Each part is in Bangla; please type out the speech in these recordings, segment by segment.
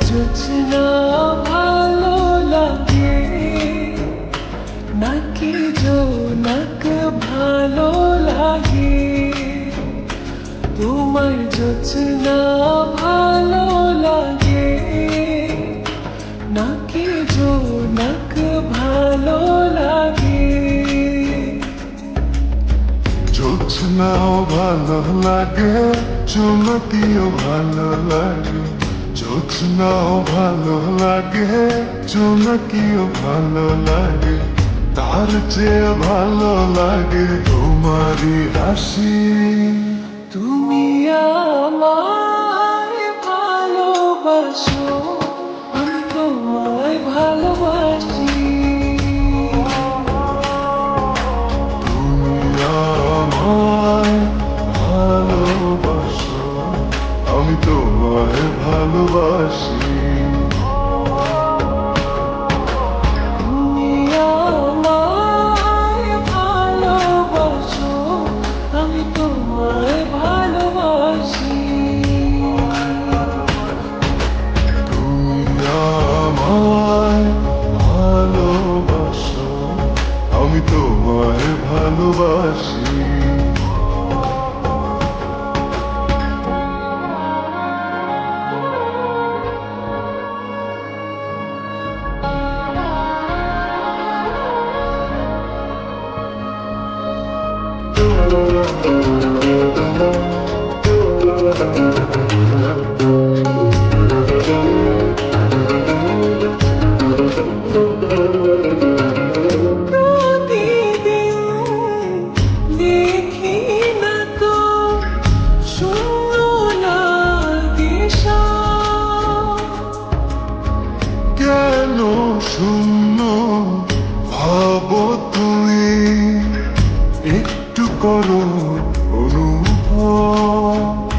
জোছনা ভালো লাগে। নাকি জোনাক ভালো লাগে? তোমার জোছনা ভালো লাগে। নাকি জোনাক ভালো লাগে? জোছনাও ভালো লাগে, চুমতিও ভালো লাগে। জোৎস্নাও ভালো লাগে চুমকিও ভালো লাগে, তার চেয়ে ভালো লাগে তোমারই হাসি তুমি আমায় ভালোবাসো। ভালোবাসি প্রতিদিন কেন ভাবো তুমি। একটু করো অনুভব।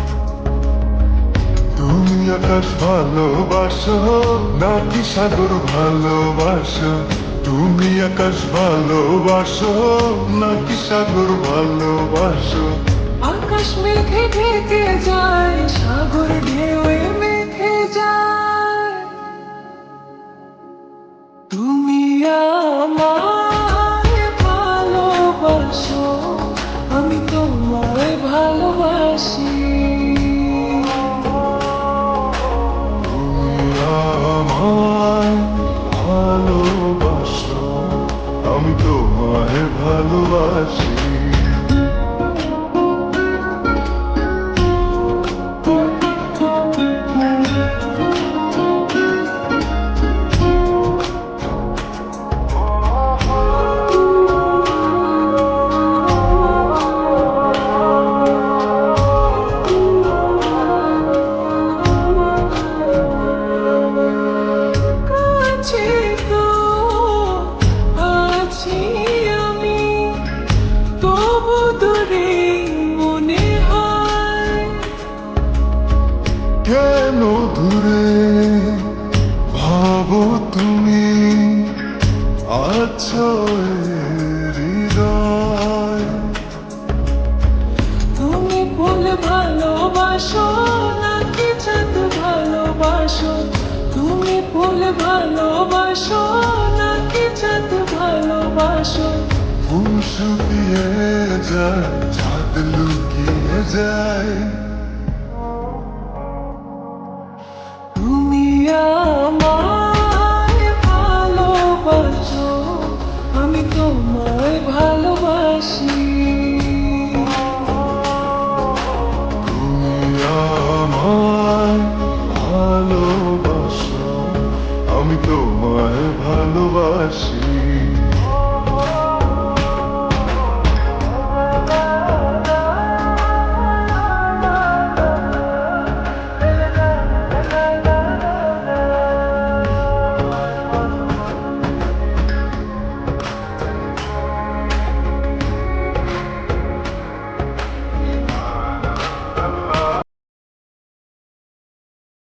তুমি আকাশ ভালোবাসো, নাকি সাগর ভালোবাসো? তুমি আকাশ ভালোবাসো, নাকি সাগর ভালোবাসো? আকাশ মেঘে ঢেকে যায়, সাগর ঢেউয়ে মেঘে যায়। ভালোবাসি। আমি তোমায় ভালোবাসি। কেন দূরে? ভাবো তুমি আছো হৃদয়। তুমি ফুল ভালোবাসো নাকি চাঁদ ভালোবাসো? তুমি ফুল ভালোবাসো নাকি চাঁদ ভালোবাসো? ফুল শুকিয়ে যায় চাঁদ লুকিয়ে যায়। তোমায় ভালোবাসি।